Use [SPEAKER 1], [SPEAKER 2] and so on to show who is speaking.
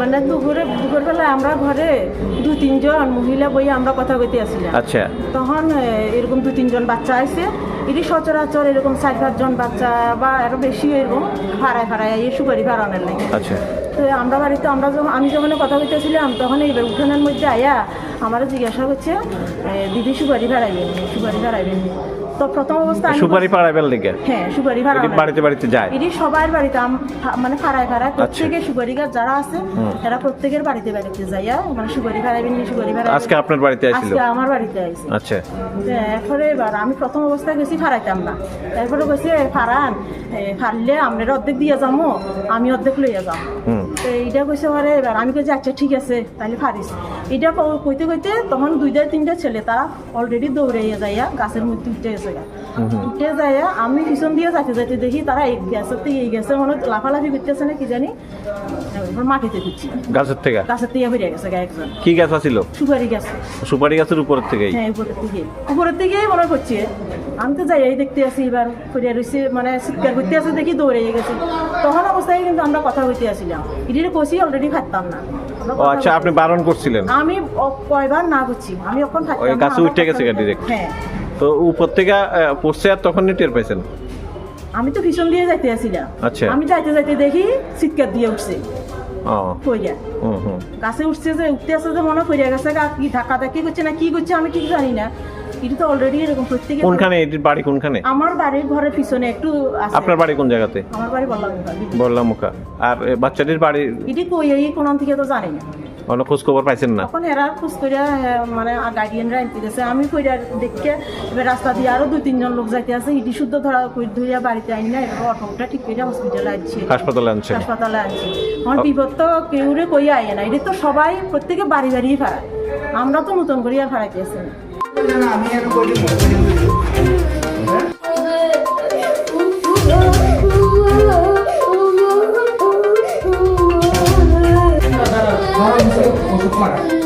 [SPEAKER 1] মানে দুপুরে দুপুরবেলা আমরা ঘরে দু তিনজন মহিলা বই আমরা কথা কইতে আসছিলাম
[SPEAKER 2] আচ্ছা।
[SPEAKER 1] তখন এরকম দু তিনজন বাচ্চা আইছে। এটি সচরাচর এরকম চার পাঁচজন বাচ্চা বা আরও বেশি এরকম ভাড়ায় ভাড়ায় এই সুপারি ভাড়ানোর লাগে।
[SPEAKER 2] আচ্ছা।
[SPEAKER 1] তো আমরা বাড়িতে আমরা যখন আমি যখন কথা কইতেছিলাম তখন এইবার উঠানের মধ্যে আয়া আমার জিজ্ঞাসা করছে দিদি সুপারি ভাড়াইবেন সুপারি ভাড়াইবেন? তো প্রথম অবস্থা
[SPEAKER 2] সুপারি লেগে
[SPEAKER 1] হ্যাঁ সুপারি
[SPEAKER 2] বাড়িতে বাড়িতে যায়?
[SPEAKER 1] এটি সবার বাড়িতে মানে ফাড়ায় ফাড়ায়।
[SPEAKER 2] আচ্ছা।
[SPEAKER 1] প্রত্যেকের সুপারি গাছ যারা আছে এরা প্রত্যেকের বাড়িতে বাড়িতে যাইয়া মানে সুপারি সুপারি ফাড়াইবেন
[SPEAKER 2] আজকে আপনার বাড়িতে
[SPEAKER 1] আজকে আমার বাড়িতে আইছে।
[SPEAKER 2] আচ্ছা।
[SPEAKER 1] এরপরে এবার আমি প্রথম অবস্থায় গেছি না। তারপরে গেছি ফাড়ান। এ, ফাড়লে আপনার অর্ধেক দিয়ে যাব আমি অর্ধেক লইয়া যাম। তো এইটা কইছে পরে এবার আমি কইছি আচ্ছা ঠিক আছে তাহলে ফারিস এটা কইতে কইতে তখন দুইটা তিনটা ছেলে তারা অলরেডি দৌড়াইয়া যাইয়া গাছের মধ্যে উঠে গেছে। গা। উঠে যাইয়া আমি পিছন দিয়ে যাইতে যাইতে দেখি তারা এই গ্যাসের থেকে এই গ্যাসের মনে লাফালাফি করতেছে না কি জানি মাটিতে
[SPEAKER 2] গাছের থেকে
[SPEAKER 1] গাছের থেকে বেরিয়ে গেছে গা একজন।
[SPEAKER 2] কি গাছ আছিল?
[SPEAKER 1] সুপারি গাছ।
[SPEAKER 2] সুপারি গাছের উপরের থেকেই?
[SPEAKER 1] হ্যাঁ উপরের থেকে উপরের থেকেই মনে করছে আমি তো যাই দেখতে আসি এবার। ফিরে রয়েছে মানে চিৎকার করতে আসে দেখি দৌড়ে গেছে। তখন অবস্থায় কিন্তু আমরা কথা কইতে আসছিলাম এটির কষি অলরেডি খাইতাম না।
[SPEAKER 2] আচ্ছা আপনি বারণ করছিলেন?
[SPEAKER 1] আমি কয়বার না করছি। আমি এখন
[SPEAKER 2] গাছে উঠে গেছে
[SPEAKER 1] হ্যাঁ।
[SPEAKER 2] তো উপর থেকে পড়ছে আর তখনই টের পাইছেন?
[SPEAKER 1] আমি তো ভীষণ দিয়ে যাইতে আসছিলাম
[SPEAKER 2] আচ্ছা।
[SPEAKER 1] আমি যাইতে যাইতে দেখি চিৎকার দিয়ে উঠছে।
[SPEAKER 2] ও।
[SPEAKER 1] কইরা।
[SPEAKER 2] হুম হুম।
[SPEAKER 1] গাছে উঠছে যে উঠতে আসছে যে মনে কইরা গেছে কি ধাক্কা ধাক্কি করছে না কি করছে আমি ঠিক জানি না। এটা তো অলরেডি এরকম প্রত্যেকে
[SPEAKER 2] কোনখানে? এটির বাড়ি কোনখানে?
[SPEAKER 1] আমার বাড়ির ঘরের পিছনে একটু আছে।
[SPEAKER 2] আপনার বাড়ি কোন জায়গাতে?
[SPEAKER 1] আমার বাড়ি বললাম
[SPEAKER 2] বললাম মুখা আর বাচ্চাটির বাড়ি?
[SPEAKER 1] এটি কই এই কোন থেকে তো জানি না।
[SPEAKER 2] অন্য খোঁজ খবর পাইছেন না?
[SPEAKER 1] তখন এরা খোঁজ করে মানে গার্ডিয়ানরা এনতে গেছে আমি কইরা দেখে এবার রাস্তা দিয়ে আরও দুই তিনজন লোক যাইতে আছে। ইটি শুদ্ধ ধরা কই ধরিয়া বাড়িতে আইন না এবার অটোটা ঠিক করে হসপিটালে আনছে।
[SPEAKER 2] হাসপাতালে আনছেন
[SPEAKER 1] হাসপাতালে আনছে। আমার বিপদ তো কেউ রে কইয়া আইয়ে না। এটি তো সবাই প্রত্যেকে বাড়ি বাড়ি ফাড়ায় আমরা তো নতুন করিয়া ফাড়াইতে আসি
[SPEAKER 3] আমি আর কইলে 过来。